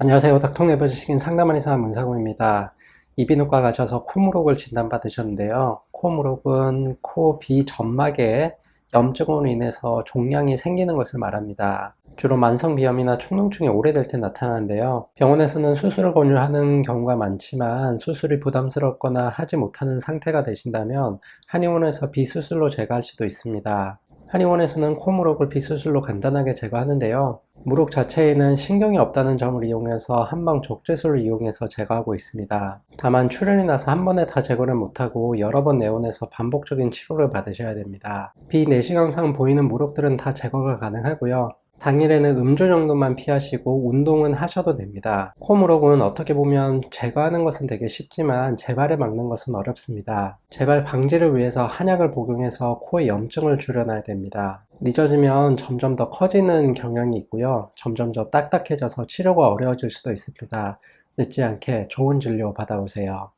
안녕하세요. 닥통내버 지식인 상담원 이사 문상호입니다. 이비인후과 가셔서 코무록을 진단받으셨는데요. 코무록은 코 비점막에 염증으로 인해서 종양이 생기는 것을 말합니다. 주로 만성비염이나 축농증이 오래될 때 나타나는데요. 병원에서는 수술을 권유하는 경우가 많지만 수술이 부담스럽거나 하지 못하는 상태가 되신다면 한의원에서 비수술로 제거할 수도 있습니다. 한의원에서는 코무록을 비수술로 간단하게 제거하는데요. 무록 자체에는 신경이 없다는 점을 이용해서 한방 적재술을 이용해서 제거하고 있습니다. 다만 출혈이 나서 한 번에 다 제거를 못하고 여러 번 내원해서 반복적인 치료를 받으셔야 됩니다. 비 내시경상 보이는 무록들은 다 제거가 가능하고요. 당일에는 음주 정도만 피하시고 운동은 하셔도 됩니다. 코무록은 어떻게 보면 제거하는 것은 되게 쉽지만 재발을 막는 것은 어렵습니다. 재발 방지를 위해서 한약을 복용해서 코의 염증을 줄여놔야 됩니다. 늦어지면 점점 더 커지는 경향이 있고요. 점점 더 딱딱해져서 치료가 어려워질 수도 있습니다. 늦지 않게 좋은 진료 받아오세요.